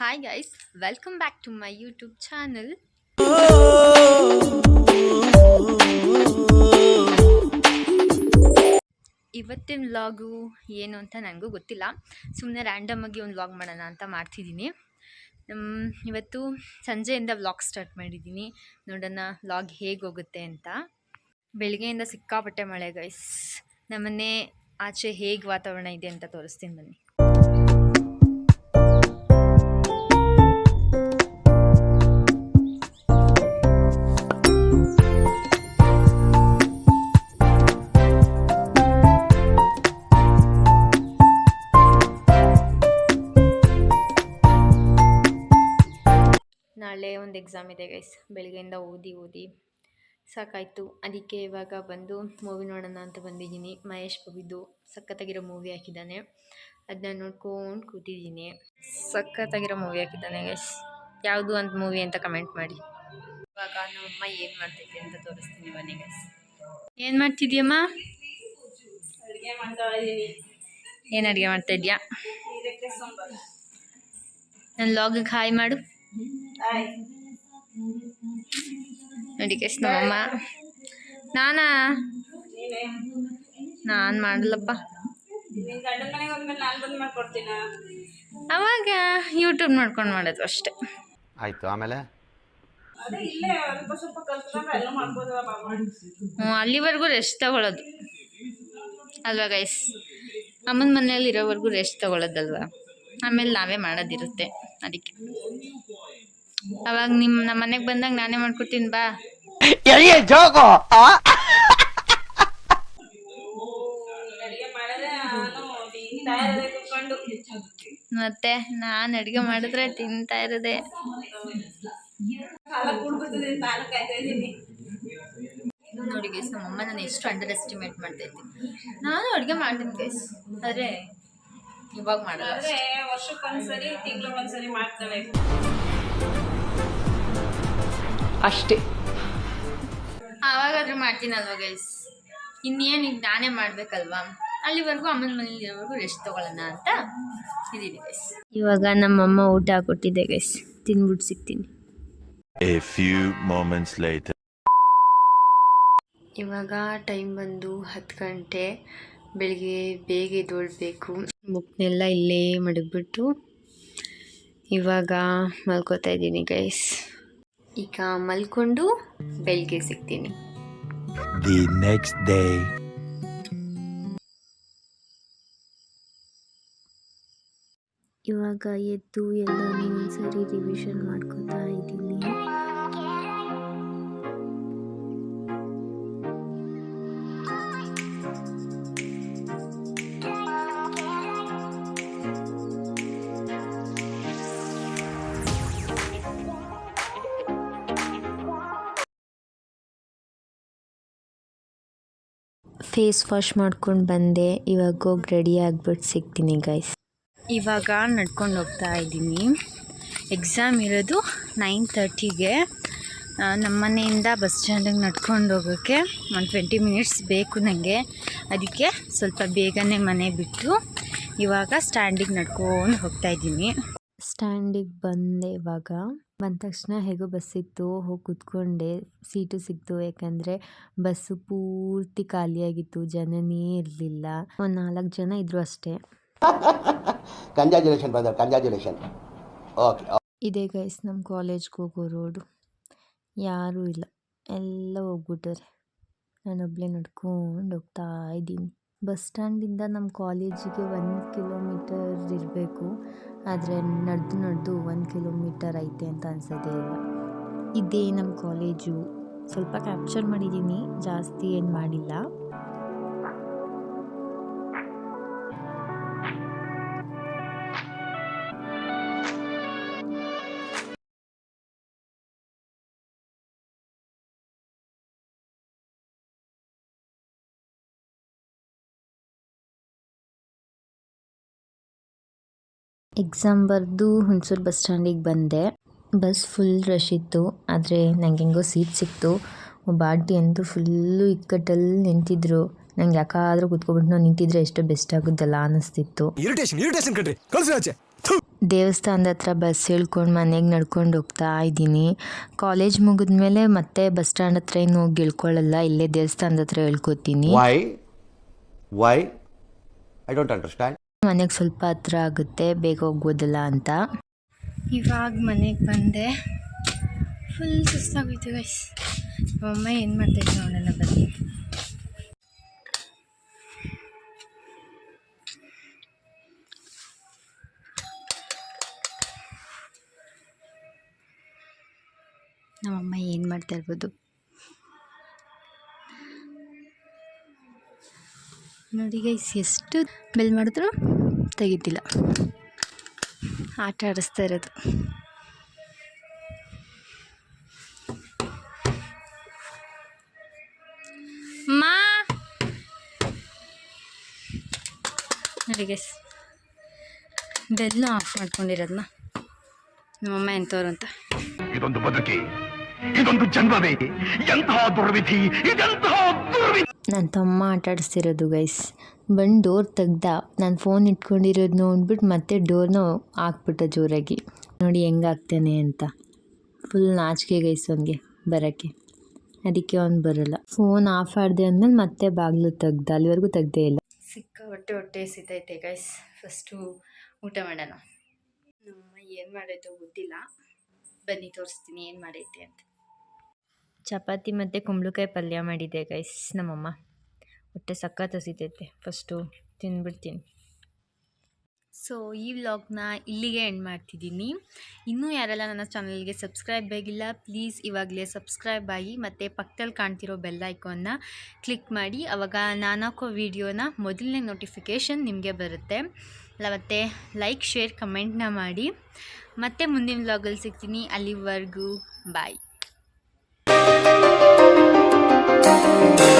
Hi guys welcome back to my YouTube channel ಇವತ್ತಿನ vlog ಏನು ಅಂತ ನನಗೂ ಗೊತ್ತಿಲ್ಲ. ಸುಮ್ಮನೆ ರ್ಯಾಂಡಮ್ ಆಗಿ ಒಂದು ವ್ಲಾಗ್ ಮಾಡೋಣ ಅಂತ ಮಾಡ್ತಿದ್ದೀನಿ. ಇವತ್ತು ಸಂಜೆಯಿಂದ ವ್ಲಾಗ್ ಸ್ಟಾರ್ಟ್ ಮಾಡಿದ್ದೀನಿ. ನೋಡೋಣ ವ್ಲಾಗ್ ಹೇಗೆ ಹೋಗುತ್ತೆ ಅಂತ. ಬೆಳಗ್ಗೆಯಿಂದ ಸಿಕ್ಕಾಪಟ್ಟೆ ಮಳೆ ಗೈಸ್ ನಮ್ಮನೆ ಆಚೆ ಹೇಗೆ ವಾತಾವರಣ ಇದೆ ಅಂತ ತೋರಿಸ್ತೀನಿ ಬನ್ನಿ. ಎಕ್ಸಾಮ್ ಇದೆ ಗೈಸ್ ಬೆಳಗ್ಗೆಯಿಂದ ಓದಿ ಓದಿ ಸಾಕಾಯಿತು. ಅದಕ್ಕೆ ಇವಾಗ ಬಂದು ಮೂವಿ ನೋಡೋಣ ಅಂತ ಬಂದಿದ್ದೀನಿ. ಮಹೇಶ್ ಬಾಬಿದು ಸಖತ್ತಾಗಿರೋ ಮೂವಿ ಹಾಕಿದ್ದಾನೆ. ಅದನ್ನ ನೋಡ್ಕೊಂಡು ಕೂತಿದ್ದೀನಿ. ಸಖತ್ತಾಗಿರೋ ಮೂವಿ ಹಾಕಿದ್ದಾನೆ ಗೈಸ್ ಯಾವುದು ಅಂತ ಮೂವಿ ಅಂತ ಕಮೆಂಟ್ ಮಾಡಿ. ಇವಾಗ ನಮ್ಮಮ್ಮ ಏನು ಮಾಡ್ತಿದ್ದೆ ಅಂತ ತೋರಿಸ್ತೀನಿ ಬನ್ನಿ ಗೈಸ್ ಏನು ಮಾಡ್ತಿದ್ಯಮ್ಮ? ಅಡುಗೆ ಮಾಡ್ತಾ ಇದ್ದೀನಿ. ಏನು ಅಡುಗೆ ಮಾಡ್ತಾ ಇದೆಯಾ? ನನ್ನ ಲಾಗಿಗೆ ಹಾಯ್ ಮಾಡು. ನೋಡಿ ಗೈಸ್ ನಮ್ಮಮ್ಮ ನಾನಾ? ನೀನೇ ನಾನು ಮಾಡಲಪ್ಪ ಅವಾಗ ಯೂಟ್ಯೂಬ್ ನೋಡ್ಕೊಂಡು ಮಾಡೋದು ಅಷ್ಟೇ. ಆಯ್ತು ಆಮೇಲೆ? ಹ್ಞೂ ಅಲ್ಲಿವರೆಗೂ ರೆಸ್ಟ್ ತಗೊಳ್ಳೋದು ಅಲ್ವಾ ಗೈಸ್ ಅಮ್ಮನ ಮನೆಯಲ್ಲಿ ಇರೋವರೆಗೂ ರೆಸ್ಟ್ ತಗೊಳ್ಳೋದಲ್ವಾ ಆಮೇಲೆ ನಾವೇ ಮಾಡೋದಿರುತ್ತೆ ಅದಕ್ಕೆ. ಅವಾಗ ನಿಮ್ಮ ನಮ್ಮ ಮನೆಗೆ ಬಂದಾಗ ನಾನೇ ಮಾಡ್ಕೊಡ್ತೀನಿ ಬಾ. ಎಲ್ಲಿ ಕುತ್ಕೊಂಡು ಮತ್ತೆ ನಾನು ಅಡುಗೆ ಮಾಡಿದ್ರೆ ತಿಂತಾ ಇರದೆ. ನೋಡಿ ಗೈಸ್ ನಮ್ಮಮ್ಮ ನಾನು ಎಷ್ಟು ಅಂಡರ್ ಎಸ್ಟಿಮೇಟ್ ಮಾಡ್ತಾ ಇದ್ದೀನಿ ನಾನು ಅಡುಗೆ ಮಾಡ್ತೀನಿ ಗೈಸ್ ಆದರೆ ಇವಾಗ ಮಾಡಲ್ಲ ಆದ್ರೆ ವರ್ಷಕ್ಕೊಂದ್ಸರಿ ತಿಂಗ್ಳಿಗೊಂದ್ಸರಿ ಮಾಡ್ತಾಳೆ. ಅಷ್ಟೇ. ಆವಾಗಾದ್ರೂ ಮಾಡ್ತೀನಲ್ವ ಗೈಸ್ ಇನ್ನೇನು ಈಗ ನಾನೇ ಮಾಡ್ಬೇಕಲ್ವಾ? ಅಲ್ಲಿವರೆಗೂ ಅಮ್ಮನ ಮನೇಲಿ ಇರೋವರೆಗೂ ರೆಸ್ಟ್ ತಗೊಳ್ಳೋಣ ಅಂತ ಇದ್ದೀನಿ ಗೈಸ್ ಇವಾಗ ನಮ್ಮಮ್ಮ ಊಟ ಕೊಟ್ಟಿದ್ದೆ ಗೈಸ್ ತಿನ್ಬಿಟ್ಟು ಸಿಗ್ತೀನಿ. A few moments later. ಇವಾಗ ಟೈಮ್ ಬಂದು ಹತ್ತು ಗಂಟೆ. ಬೆಳಿಗ್ಗೆ ಬೇಗ ಎದ್ದೊಳ್ಬೇಕು. ಬುಕ್ನೆಲ್ಲ ಇಲ್ಲೇ ಮಡಗ್ಬಿಟ್ಟು ಇವಾಗ ಮಲ್ಕೋತಾ ಇದ್ದೀನಿ ಗೈಸ್ ಈಗ ಮಲ್ಕೊಂಡು ಬೆಳಿಗ್ಗೆ ಸಿಗ್ತೀನಿ. ದಿ ನೆಕ್ಸ್ಟ್ ಡೇ ಇವಾಗ ಎದ್ದು ಎಲ್ಲನೂ ಒಂದ್ಸರಿ ರಿವಿಷನ್ ಮಾಡ್ಕೋತಾ ಫೇಸ್ ವಾಶ್ ಮಾಡ್ಕೊಂಡು ಬಂದೆ. ಇವಾಗ ಹೋಗಿ ರೆಡಿ ಆಗ್ಬಿಟ್ಟು ಸಿಗ್ತೀನಿ ಗೈಸ್ ಇವಾಗ ನಡ್ಕೊಂಡು ಹೋಗ್ತಾ ಇದ್ದೀನಿ. ಎಕ್ಸಾಮ್ ಇರೋದು ನೈನ್ ತರ್ಟಿಗೆ ನಮ್ಮ ಮನೆಯಿಂದ ಬಸ್ ಸ್ಟ್ಯಾಂಡಿಗೆ ನಡ್ಕೊಂಡು ಹೋಗೋಕ್ಕೆ ಒಂದು ಟ್ವೆಂಟಿ ಮಿನಿಟ್ಸ್ ಬೇಕು ನನಗೆ ಅದಕ್ಕೆ ಸ್ವಲ್ಪ ಬೇಗನೆ ಮನೆ ಬಿಟ್ಟು ಇವಾಗ ಸ್ಟ್ಯಾಂಡಿಗೆ ನಡ್ಕೊಂಡು ಹೋಗ್ತಾ ಇದ್ದೀನಿ. ಸ್ಟ್ಯಾಂಡಿಗೆ ಬಂದೆ ಇವಾಗ. ಬಂದ ತಕ್ಷಣ ಹೇಗೋ ಬಸ್ ಸಿಕ್ತು ಹೋಗಿ ಕೂತ್ಕೊಂಡೆ. ಸೀಟು ಸಿಕ್ತು. ಯಾಕಂದರೆ ಬಸ್ಸು ಪೂರ್ತಿ ಖಾಲಿಯಾಗಿತ್ತು. ಜನನೇ ಇರಲಿಲ್ಲ. ಒಂದು ನಾಲ್ಕು ಜನ ಇದ್ದರು ಅಷ್ಟೇ. ಕಂಜಾಜುಲೇಷನ್ ಬ್ರದರ್ ಕಂಜಾಜುಲೇಷನ್ ಓಕೆ ಇದೇ ಗೈಸ್ ನಮ್ಮ ಕಾಲೇಜ್ಗೆ ಹೋಗೋ ರೋಡು ಯಾರೂ ಇಲ್ಲ. ಎಲ್ಲ ಹೋಗ್ಬಿಟ್ಟವ್ರೆ. ನಾನೊಬ್ಬಳೇ ನಡ್ಕೊಂಡು ಹೋಗ್ತಾ ಇದ್ದೀನಿ. ಬಸ್ ಸ್ಟ್ಯಾಂಡಿಂದ ನಮ್ಮ ಕಾಲೇಜಿಗೆ ಒಂದು ಕಿಲೋಮೀಟರ್ ಇರಬೇಕು. ಆದರೆ ನಡೆದು ನಡೆದು ಒಂದು ಕಿಲೋಮೀಟರ್ ಐತೆ ಅಂತ ಅನಿಸೋದೇ ಇಲ್ಲ. ಇದೇ ನಮ್ಮ ಕಾಲೇಜು. ಸ್ವಲ್ಪ ಕ್ಯಾಪ್ಚರ್ ಮಾಡಿದ್ದೀನಿ. ಜಾಸ್ತಿ ಏನು ಮಾಡಿಲ್ಲ. ಎಕ್ಸಾಮ್ ಬರೆದು ಹುಣಸೂರು ಬಸ್ ಸ್ಟ್ಯಾಂಡಿಗೆ ಬಂದೆ. ಬಸ್ ಫುಲ್ ರಶ್ ಇತ್ತು. ಆದರೆ ನಂಗೆ ಹೆಂಗೋ ಸೀಟ್ ಸಿಕ್ತು. ಒಬ್ಬ ಆಂಟಿ ಅಂತೂ ಫುಲ್ಲು ಇಕ್ಕಟ್ಟಲ್ಲಿ ನಿಂತಿದ್ರು. ನಂಗೆ ಯಾಕಾದ್ರೂ ಕುತ್ಕೊಬಿಟ್ಟು ನಾವು ನಿಂತಿದ್ರೆ ಎಷ್ಟು ಬೆಸ್ಟ್ ಆಗುತ್ತಲ್ಲ ಅನ್ನಿಸ್ತಿತ್ತು. ಇರಿಟೇಷನ್ ಇರಿಟೇಷನ್ ಕಣ್ರಿ. ಕಳ್ಸಿ ಆಚೆ. ದೇವಸ್ಥಾನದ ಹತ್ರ ಬಸ್ ಇಳ್ಕೊಂಡು ಮನೆಗೆ ನಡ್ಕೊಂಡು ಹೋಗ್ತಾ ಇದ್ದೀನಿ. ಕಾಲೇಜ್ ಮುಗಿದ್ಮೇಲೆ ಮತ್ತೆ ಬಸ್ ಸ್ಟ್ಯಾಂಡ್ ಹತ್ರ ಏನು ಹೋಗಿ ಇಳ್ಕೊಳ್ಳಲ್ಲ. ಇಲ್ಲೇ ದೇವಸ್ಥಾನದ ಹತ್ರ ಇಳ್ಕೊತೀನಿ Why? Why? I don't understand. ಮನೆಗೆ ಸ್ವಲ್ಪ ಹತ್ರ ಆಗುತ್ತೆ ಬೇಗ ಹೋಗ್ಬೋದಲ್ಲ ಅಂತ. ಇವಾಗ ಮನೆಗೆ ಬಂದೆ. ಫುಲ್ ಸುಸ್ತಾಗೋಯ್ತು ಗೈಸ್ ಅಮ್ಮ ಏನು ಮಾಡ್ತೈತೆ ನೋಡೋಣ ಬನ್ನಿ. ನಮ್ಮಮ್ಮ ಏನು ಮಾಡ್ತಾ ಇರ್ಬೋದು? ನೋಡಿ ಗೈಸ್ ಎಷ್ಟು ಬೆಲ್ ಮಾಡಿದ್ರು? ತೆಗಿತಿಲ್ಲ. ಆಟ ಆಡಿಸ್ತಾ ಇರೋದು. ಮಾ! ಬೆಲ್ಲ ಆಫ್ ಮಾಡ್ಕೊಂಡಿರೋದನ್ನ ನಮ್ಮಮ್ಮ ಎಂಥವ್ರು ಅಂತ. ಇದೊಂದು ಬದುಕಿ, ಇದೊಂದು ಜನ್ಮವೇ, ಎಂತಹ ದುರ್ವಿಧಿ, ಇದೆಂತಹ ದುರ್ವಿಧಿ. ನನ್ನ ತಮ್ಮ ಆಟ ಆಡಿಸ್ತಿರೋದು ಗೈಸ್ ಬಂದು ಡೋರ್ ತೆಗ್ದ, ನಾನು ಫೋನ್ ಇಟ್ಕೊಂಡಿರೋದು ನೋಡ್ಬಿಟ್ಟು ಮತ್ತೆ ಡೋರ್ನ ಹಾಕ್ಬಿಟ್ಟ ಜೋರಾಗಿ. ನೋಡಿ ಹೆಂಗಾಗ್ತಾನೆ ಅಂತ. ಫುಲ್ ನಾಚಿಕೆ ಗೈಸ್ ಅವನಿಗೆ ಬರೋಕ್ಕೆ. ಅದಕ್ಕೆ ಅವ್ನು ಬರೋಲ್ಲ. ಫೋನ್ ಆಫ್ ಆಡಿದೆ ಅಂದಮೇಲೆ ಮತ್ತೆ ಬಾಗಿಲು ತೆಗ್ದ, ಅಲ್ಲಿವರೆಗೂ ತೆಗ್ದೇ ಇಲ್ಲ. ಸಿಕ್ಕ ಹೊಟ್ಟೆ ಹೊಟ್ಟೆ ಸಿತೈತೆ ಗೈಸ್ ಫಸ್ಟು ಊಟ ಮಾಡೋಣ. ನಮ್ಮ ಏನು ಮಾಡೈತೋ ಗೊತ್ತಿಲ್ಲ. ಬನ್ನಿ ತೋರಿಸ್ತೀನಿ ಏನು ಮಾಡೈತೆ ಅಂತ. ಚಪಾತಿ ಮತ್ತು ಕುಂಬಳಕಾಯಿ ಪಲ್ಯ ಮಾಡಿದ್ದೆ ಗೈಸ್ ನಮ್ಮಮ್ಮ. ಹೊಟ್ಟೆ ಸಖತ್ ಹಸಿತೈತೆ ಫಸ್ಟು ತಿಂದ್ಬಿಡ್ತೀನಿ ಸೊ ಈ ವ್ಲಾಗ್ನ ಇಲ್ಲಿಗೆ ಎಂಡ್ ಮಾಡ್ತಿದ್ದೀನಿ. ಇನ್ನೂ ಯಾರೆಲ್ಲ ನನ್ನ ಚಾನಲ್ಗೆ ಸಬ್ಸ್ಕ್ರೈಬ್ ಆಗಿಲ್ಲ ಪ್ಲೀಸ್ ಇವಾಗಲೇ ಸಬ್ಸ್ಕ್ರೈಬ್ ಆಗಿ ಮತ್ತು ಪಕ್ಕದಲ್ಲಿ ಕಾಣ್ತಿರೋ ಬೆಲ್ ಐಕಾನ್ನ ಕ್ಲಿಕ್ ಮಾಡಿ. ಆವಾಗ ನಾನಾಕೋ ವಿಡಿಯೋನ ಮೊದಲನೇ ನೋಟಿಫಿಕೇಷನ್ ನಿಮಗೆ ಬರುತ್ತೆ. ಅಲ್ಲ ಮತ್ತು ಲೈಕ್ ಶೇರ್ ಕಮೆಂಟ್ನ ಮಾಡಿ. ಮತ್ತೆ ಮುಂದಿನ ವ್ಲಾಗಲ್ಲಿ ಸಿಗ್ತೀನಿ. ಅಲ್ಲಿವರೆಗೂ ಬಾಯ್ thank you